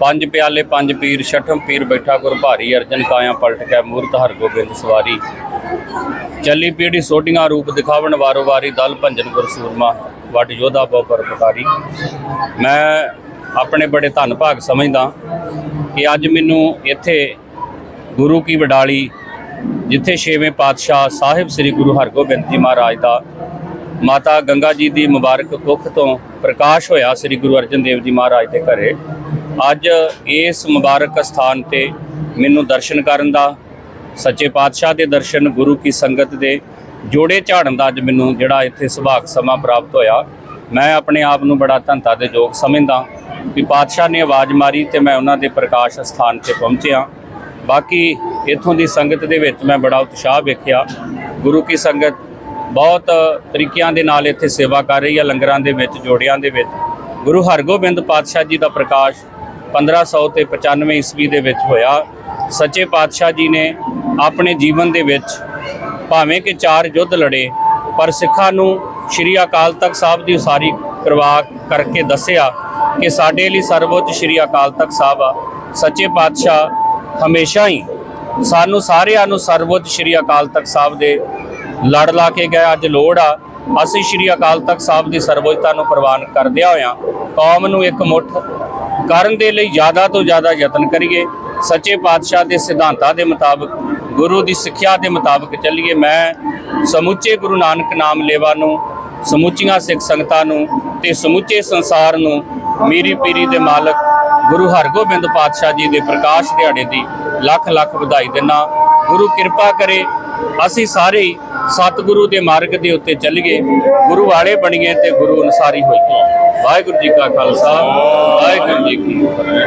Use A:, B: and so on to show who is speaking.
A: ਪੰਜ ਪਿਆਲੇ, ਪੰਜ ਪੀਰ, ਛਠਮ ਪੀਰ ਬੈਠਾ ਗੁਰ ਭਾਰੀ ਅਰਜਨ ਕਾਇਆ ਪਲਟ ਕੇ ਮੂਰਤ ਹਰ ਗੋਬਿੰਦ ਸਵਾਰੀ। ਚੱਲੀ ਪੀੜੀ ਸੋਢੀਆਂ ਰੂਪ ਦਿਖਾਵਣ ਵਾਰੋ ਵਾਰੀ ਦਲ ਭੰਜਨ ਗੁਰ ਸੂਰਮਾ, ਵੱਡ ਯੋਧਾ ਬਹੁ ਪਰਪਕਾਰੀ ਮੈਂ ਆਪਣੇ ਬੜੇ ਧੰਨ ਭਾਗ ਸਮਝਦਾ ਕਿ ਅੱਜ ਮੈਨੂੰ ਇੱਥੇ ਗੁਰੂ ਕੀ ਵਡਾਲੀ, ਜਿੱਥੇ ਛੇਵੇਂ ਪਾਤਸ਼ਾਹ ਸਾਹਿਬ ਸ੍ਰੀ ਗੁਰੂ ਹਰਗੋਬਿੰਦ ਜੀ ਮਹਾਰਾਜ ਦਾ ਮਾਤਾ ਗੰਗਾ ਜੀ ਦੀ ਮੁਬਾਰਕ ਕੁੱਖ ਤੋਂ ਪ੍ਰਕਾਸ਼ ਹੋਇਆ ਸ੍ਰੀ ਗੁਰੂ ਅਰਜਨ ਦੇਵ ਜੀ ਮਹਾਰਾਜ ਦੇ ਘਰੇ ਅੱਜ ਇਸ ਮੁਬਾਰਕ ਸਥਾਨ ਤੇ ਮੈਨੂੰ ਦਰਸ਼ਨ ਕਰਨ ਦਾ, ਸੱਚੇ ਪਾਤਸ਼ਾਹ ਦੇ ਦਰਸ਼ਨ, ਗੁਰੂ ਕੀ ਸੰਗਤ ਦੇ ਜੋੜੇ ਝਾੜਨ ਦਾ ਅੱਜ ਮੈਨੂੰ ਜਿਹੜਾ ਇੱਥੇ ਸੁਭਾਗ ਸਮਾਂ ਪ੍ਰਾਪਤ ਹੋਇਆ, ਮੈਂ ਆਪਣੇ ਆਪ ਨੂੰ ਬੜਾ ਧੰਤਾ ਦੇ ਯੋਗ ਸਮਝਦਾ ਕਿ ਪਾਤਸ਼ਾਹ ਨੇ ਆਵਾਜ਼ ਮਾਰੀ ਤੇ ਮੈਂ ਉਹਨਾਂ ਦੇ ਪ੍ਰਕਾਸ਼ ਸਥਾਨ ਤੇ ਪਹੁੰਚਿਆ। ਬਾਕੀ ਇੱਥੋਂ ਦੀ ਸੰਗਤ ਦੇ ਵਿੱਚ ਮੈਂ ਬੜਾ ਉਤਸ਼ਾਹ ਵੇਖਿਆ। ਗੁਰੂ ਕੀ ਸੰਗਤ ਬਹੁਤ ਤਰੀਕਿਆਂ ਦੇ ਨਾਲ ਇੱਥੇ ਸੇਵਾ ਕਰ ਰਹੀ ਹੈ, ਲੰਗਰਾਂ ਦੇ ਵਿੱਚ, ਜੋੜਿਆਂ ਦੇ ਵਿੱਚ। ਗੁਰੂ ਹਰਗੋਬਿੰਦ ਪਾਤਸ਼ਾਹ ਜੀ ਦਾ ਪ੍ਰਕਾਸ਼ 1500 ਤੇ 95 ਈਸਵੀ ਦੇ ਵਿੱਚ ਹੋਇਆ। ਸੱਚੇ ਪਾਤਸ਼ਾਹ ਜੀ ਨੇ ਆਪਣੇ ਜੀਵਨ ਦੇ ਵਿੱਚ ਭਾਵੇਂ ਕਿ ਚਾਰ ਯੁੱਧ ਲੜੇ, ਪਰ ਸਿੱਖਾਂ ਨੂੰ ਸ਼੍ਰੀ ਅਕਾਲ ਤਖਤ ਸਾਹਿਬ ਦੀ ਉਸਾਰੀ ਕਰਵਾ ਕਰਕੇ ਦੱਸਿਆ ਕਿ ਸਾਡੇ ਲਈ ਸਰਵਉੱਚ ਸ਼੍ਰੀ ਅਕਾਲ ਤਖਤ ਸਾਹਿਬ ਆ। ਸੱਚੇ ਪਾਤਸ਼ਾਹ ਹਮੇਸ਼ਾ ਹੀ ਸਾਨੂੰ ਸਾਰਿਆਂ ਨੂੰ ਸਰਵਉੱਚ ਸ਼੍ਰੀ ਅਕਾਲ ਤਖਤ ਸਾਹਿਬ ਦੇ ਲੜ ਲਾ ਕੇ ਗਏ। ਅੱਜ ਲੋੜ ਆ, ਅਸੀਂ ਸ਼੍ਰੀ ਅਕਾਲ ਤਖਤ ਸਾਹਿਬ ਦੀ ਸਰਵਉੱਚਤਾ ਨੂੰ ਪ੍ਰਵਾਨ ਕਰਦਿਆਂ ਹੋਇਆਂ ਕੌਮ ਨੂੰ ਇੱਕ ਮੁੱਠ ਕਰਨ ਦੇ ਲਈ ਜ਼ਿਆਦਾ ਤੋਂ ਜ਼ਿਆਦਾ ਯਤਨ ਕਰੀਏ। ਸੱਚੇ ਪਾਤਸ਼ਾਹ ਦੇ ਸਿਧਾਂਤਾਂ ਦੇ ਮੁਤਾਬਕ, ਗੁਰੂ ਦੀ ਸਿੱਖਿਆ ਦੇ ਮੁਤਾਬਕ ਚੱਲੀਏ। ਮੈਂ ਸਮੁੱਚੇ ਗੁਰੂ ਨਾਨਕ ਨਾਮ ਲੇਵਾ ਨੂੰ, ਸਮੁੱਚੀਆਂ ਸਿੱਖ ਸੰਗਤਾਂ ਨੂੰ ਤੇ ਸਮੁੱਚੇ ਸੰਸਾਰ ਨੂੰ ਮੀਰੀ ਪੀਰੀ ਦੇ ਮਾਲਕ ਗੁਰੂ ਹਰਗੋਬਿੰਦ ਪਾਤਸ਼ਾਹ ਜੀ ਦੇ ਪ੍ਰਕਾਸ਼ ਦਿਹਾੜੇ ਦੀ ਲੱਖ ਲੱਖ ਵਧਾਈ ਦਿੰਨਾ ਗੁਰੂ ਕਿਰਪਾ ਕਰੇ, ਅਸੀਂ ਸਾਰੇ ਸਤਿਗੁਰੂ ਦੇ ਮਾਰਗ ਦੇ ਉੱਤੇ ਚੱਲ ਗਏ, ਗੁਰੂ ਵਾਲੇ ਬਣੀਏ ਤੇ ਗੁਰੂ ਅਨਸਾਰੀ ਹੋਈਏ ਵਾਹਿਗੁਰੂ ਜੀ ਕਾ ਖਾਲਸਾ, ਵਾਹਿਗੁਰੂ ਜੀ ਕੀ ਫਤਿਹ।